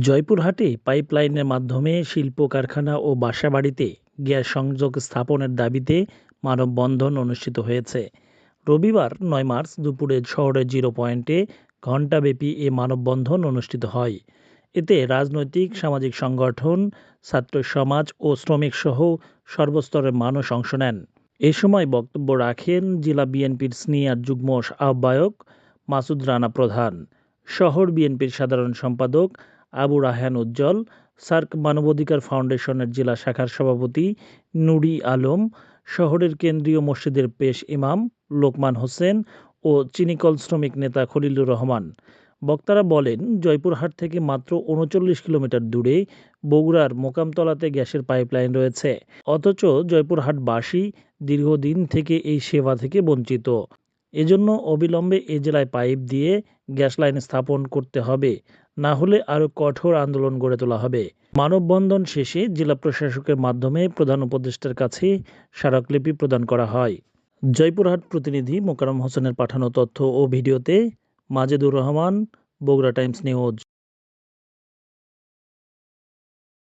জয়পুরহাটে পাইপলাইনের মাধ্যমে শিল্প কারখানা ও বাসাবাড়িতে গ্যাস সংযোগ স্থাপনের দাবিতে মানববন্ধন অনুষ্ঠিত হয়েছে। রবিবার নয় মার্চ দুপুরে শহরের জিরো পয়েন্টে ঘণ্টাব্যাপী এ মানববন্ধন অনুষ্ঠিত হয়। এতে রাজনৈতিক, সামাজিক সংগঠন, ছাত্র সমাজ ও শ্রমিকসহ সর্বস্তরের মানুষ অংশ নেন। এ সময় বক্তব্য রাখেন জেলা বিএনপির সিনিয়র যুগ্ম আহ্বায়ক মাসুদ রানা প্রধান। শহর বিএনপির সাধারণ সম্পাদক আবু রাহান উজ্জ্বল, সার্ক মানবাধিকার ফাউন্ডেশনের জেলা শাখার সভাপতি নুরি আলম, শহরের কেন্দ্রীয় মসজিদের পেশ ইমাম লোকমান হোসেন ও চিনিকল শ্রমিক নেতা খলিলুর রহমান। বক্তারা বলেন, জয়পুরহাট থেকে মাত্র উনচল্লিশ কিলোমিটার দূরে বগুড়ার মোকামতলাতে গ্যাসের পাইপলাইন রয়েছে। অথচ জয়পুরহাটবাসী দীর্ঘদিন থেকে এই সেবা থেকে বঞ্চিত। এজন্য অবিলম্বে এ জেলায় পাইপ দিয়ে গ্যাস লাইন স্থাপন করতে হবে। না হলে আরও কঠোর আন্দোলন গড়ে তোলা হবে। মানববন্ধন শেষে জেলা প্রশাসকের মাধ্যমে প্রধান উপদেষ্টার কাছে স্মারকলিপি প্রদান করা হয়। জয়পুরহাট প্রতিনিধি মোকারম হোসেনের পাঠানো তথ্য ও ভিডিওতে মাজেদুর রহমান, বগুড়া টাইমস নিউজ।